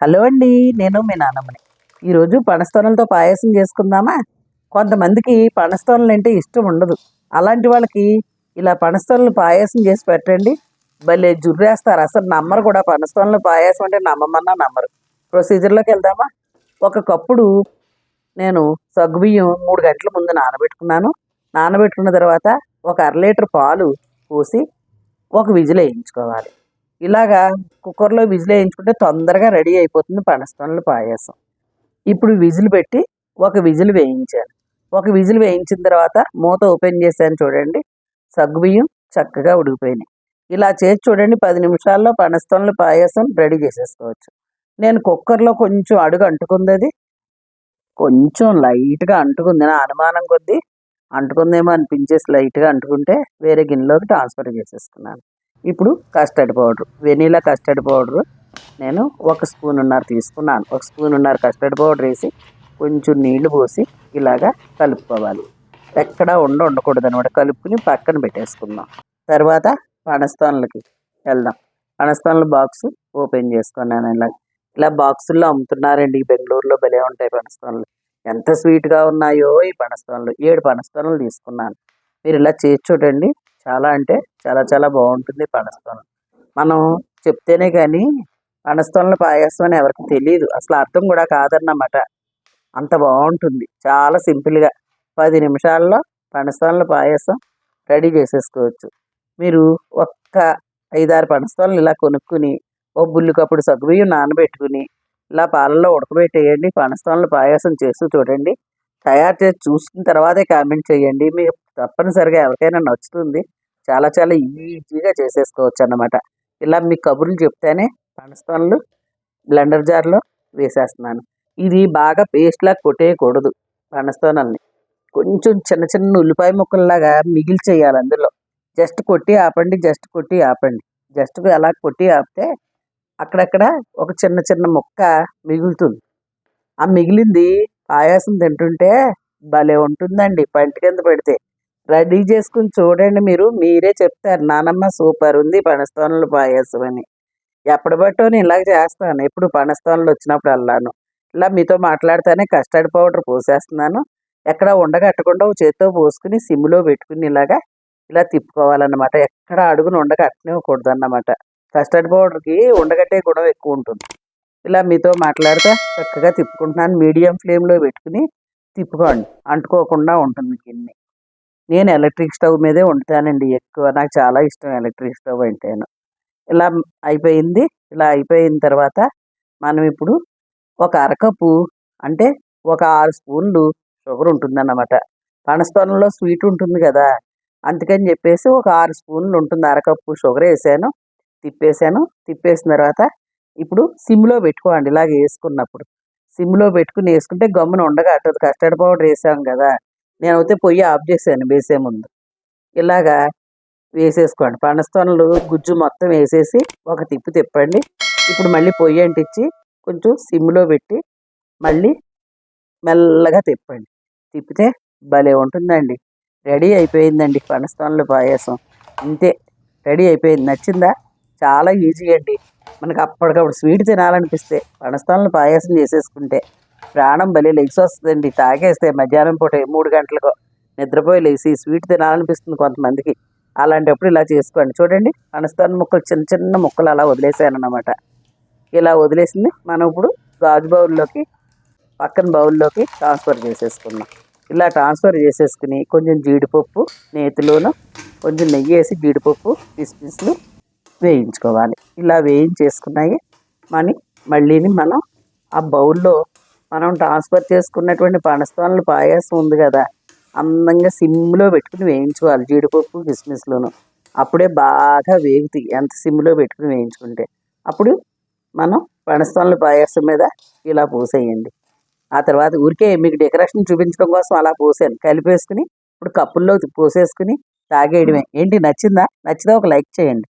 Hello అండి నేను మీ నాన్నమ్మని ఈరోజు పనస్తోనలతో పాయసం చేసుకుందామా? కొంతమందికి పనస్తోనలు అంటే ఇష్టం ఉండదు. అలాంటి వాళ్ళకి ఇలా పనస్తోనలు పాయసం చేసి పెట్టండి. భలే జుర్రేస్తారు. అసలు నమ్మరు కూడా పనస్తోనలు పాయసం అంటే నమ్మమన్నా నమ్మరు. ప్రొసీజర్లోకి వెళ్దామా? ఒక కప్పుడు నేను సగ్గుబియ్యం మూడు గంటల ముందు నానబెట్టుకున్నాను. నానబెట్టుకున్న తర్వాత ఒక అర లీటర్ పాలు పోసి ఒక విజిల్ వేయించుకోవాలి. ఇలాగా కుక్కర్లో విజిల్ వేయించుకుంటే తొందరగా రెడీ అయిపోతుంది పనస్తోనలు పాయసం. ఇప్పుడు విజిల్ పెట్టి ఒక విజిల్ వేయించాను ఒక విజిల్ వేయించిన తర్వాత మూత ఓపెన్ చేశాను చూడండి. సగ్గుబియ్యం చక్కగా ఉడికిపోయినాయి. ఇలా చేసి చూడండి పది నిమిషాల్లో పనస్తోనలు పాయసం రెడీ చేసేసుకోవచ్చు. నేను కుక్కర్లో కొంచెం అడుగు అంటుకుంది కొంచెం లైట్గా అంటుకుంది. నా అనుమానం కొద్దీ అంటుకుందేమో అనిపించేసి లైట్గా అంటుకుంటే వేరే గిన్నెలోకి ట్రాన్స్ఫర్ చేసేసుకున్నాను. ఇప్పుడు custard powder vanilla custard powder నేను ఒక స్పూన్ ఉన్నారు తీసుకున్నాను. ఒక స్పూన్ ఉన్నారు కస్టర్డ్ పౌడర్ వేసి కొంచెం నీళ్ళు పోసి ఇలాగా కలుపుకోవాలి. ఎక్కడా ఉండ ఉండకూడదు అనమాట కలుపుకుని పక్కన పెట్టేసుకుందాం. తర్వాత పనస్థానులకి వెళ్దాం. పనస్థానుల బాక్స్ ఓపెన్ చేసుకున్నాను ఇలా ఇలా బాక్సుల్లో అమ్ముతున్నారండి. ఈ బెంగళూరులో భలే ఉంటాయి పనస్తాన్లు ఎంత స్వీట్గా ఉన్నాయో ఈ పనస్తాన్లు ఏడు పనస్థానులు తీసుకున్నాను. మీరు ఇలా చేసి చూడండి. చాలా అంటే చాలా చాలా బాగుంటుంది పనస్తోలం మనం చెప్తేనే కానీ పనస్తోనల పాయసం అని ఎవరికి తెలియదు అసలు అర్థం కూడా కాదన్నమాట. అంత బాగుంటుంది. చాలా సింపుల్గా పది నిమిషాల్లో పనస్తోనల పాయసం రెడీ చేసేసుకోవచ్చు. మీరు ఒక్క ఐదారు పనస్తోళ్ళని ఇలా కొనుక్కుని ఓ బుల్లికప్పుడు సగ్గుబియ్యం నానబెట్టుకుని ఇలా పాలల్లో ఉడకబెట్టేయండి పనస్తోనల పాయసం చేస్తూ చూడండి. తయారు చేసి చూసిన తర్వాతే కామెంట్ చేయండి. మీకు తప్పనిసరిగా ఎవరికైనా నచ్చుతుంది. చాలా చాలా ఈజీగా చేసేసుకోవచ్చు అన్నమాట ఇలా మీ కబుర్లు చెప్తేనే పనస్తోనలు బ్లెండర్ జార్లో వేసేస్తున్నాను. ఇది బాగా పేస్ట్లా కొట్టేయకూడదు పనస్తోనల్ని కొంచెం చిన్న చిన్న ఉల్లిపాయ ముక్కల్లాగా మిగిలి చేయాలి అందులో. జస్ట్ కొట్టి ఆపండి జస్ట్ కొట్టి ఆపండి. జస్ట్ అలా కొట్టి ఆపితే అక్కడక్కడ ఒక చిన్న చిన్న ముక్క మిగులుతుంది. ఆ మిగిలింది పాయాసం తింటుంటే భలే ఉంటుందండి. పంట కింద పెడితే. రెడీ చేసుకుని చూడండి మీరు. మీరే చెప్తారు నానమ్మ సూపర్ ఉంది పనస్తోనలు పాయసం అని. ఎప్పుడు బట్టో నేను ఇలాగ చేస్తాను. ఎప్పుడు పనస్తోనలు వచ్చినప్పుడు అల్లాను ఇలా మీతో మాట్లాడితేనే కస్టర్డ్ పౌడర్ పోసేస్తున్నాను. ఎక్కడ ఉండగట్టకుండా ఒక చేత్తో పోసుకుని సిమ్లో పెట్టుకుని ఇలాగా ఇలా తిప్పుకోవాలన్నమాట. ఎక్కడ అడుగున ఉండగట్టనివ్వకూడదు అన్నమాట కస్టర్డ్ పౌడర్కి ఉండగట్టే గుణం ఎక్కువ ఉంటుంది. ఇలా మీతో మాట్లాడితే చక్కగా తిప్పుకుంటున్నాను. మీడియం ఫ్లేమ్లో పెట్టుకుని తిప్పుకోండి. అంటుకోకుండా ఉంటుంది గిన్నె. నేను ఎలక్ట్రిక్ స్టవ్ మీదే వండుతానండి ఎక్కువ. నాకు చాలా ఇష్టం ఎలక్ట్రిక్ స్టవ్ అంటేను. ఇలా అయిపోయింది. ఇలా అయిపోయిన తర్వాత మనం ఇప్పుడు ఒక అరకప్పు అంటే ఒక ఆరు స్పూన్లు షుగర్ ఉంటుందన్నమాట. పనస్తోనంలో స్వీట్ ఉంటుంది కదా! అందుకని చెప్పేసి ఒక ఆరు స్పూన్లు ఉంటుంది. అరకప్పు షుగర్ వేసాను తిప్పేసాను తిప్పేసిన తర్వాత ఇప్పుడు సిమ్లో పెట్టుకోండి. ఇలాగ వేసుకున్నప్పుడు. సిమ్లో పెట్టుకుని వేసుకుంటే గమ్మున ఉండగా అట్టదు కస్టర్డ్ పౌడర్ వేసాం కదా! నేనైతే పొయ్యి ఆఫ్ చేశాను వేసే ముందు. ఇలాగా వేసేసుకోండి. పనస్తోనలు గుజ్జు మొత్తం వేసేసి ఒక తిప్పు తిప్పండి. ఇప్పుడు మళ్ళీ పొయ్యి అంటించి కొంచెం సిమ్లో పెట్టి మళ్ళీ మెల్లగా తిప్పండి. తిప్పితే భలే ఉంటుందండి. రెడీ అయిపోయిందండి పనస్తోనలు పాయసం. అంతే రెడీ అయిపోయింది. నచ్చిందా? చాలా ఈజీ అండి. మనకు అప్పటికప్పుడు స్వీట్ తినాలనిపిస్తే పనస్తోనలు పాయసం చేసేసుకుంటే. ప్రాణం భలే లెగ్స్ వస్తుందండి తాగేస్తే మధ్యాహ్నం పూట మూడు గంటలకు నిద్రపోయి లేచి స్వీట్ తినాలనిపిస్తుంది కొంతమందికి. అలాంటప్పుడు ఇలా చేసుకోండి. చూడండి పనస్తాన్ ముక్కలు చిన్న చిన్న ముక్కలు అలా వదిలేసాను అన్నమాట ఇలా వదిలేసింది. మనం ఇప్పుడు గాజు బౌల్లోకి పక్కన బౌల్లోకి ట్రాన్స్ఫర్ చేసేసుకున్నాం ఇలా ట్రాన్స్ఫర్ చేసేసుకుని కొంచెం జీడిపప్పు నేతిలోను కొంచెం నెయ్యి వేసి జీడిపప్పు కిస్మిస్లు వేయించుకోవాలి. ఇలా వేయించేసుకున్నాయి. మని మళ్ళీని మనం ఆ బౌల్లో మనం ట్రాన్స్ఫర్ చేసుకున్నటువంటి పనస్తోనలు పాయసం ఉంది కదా అందంగా సిమ్లో పెట్టుకుని వేయించుకోవాలి జీడిపప్పు కిస్మిస్లోను. అప్పుడే బాగా వేగుతాయి. ఎంత సిమ్లో పెట్టుకుని వేయించుకుంటే. అప్పుడు మనం పనస్తోనల పాయాసం మీద ఇలా పోసేయండి. ఆ తర్వాత ఊరికే మీకు డెకరేషన్ చూపించడం కోసం అలా పోసాను. కలిపేసుకుని ఇప్పుడు కప్పుల్లో పోసేసుకుని తాగేయడమే. ఏంటి నచ్చిందా? నచ్చితే ఒక లైక్ చేయండి.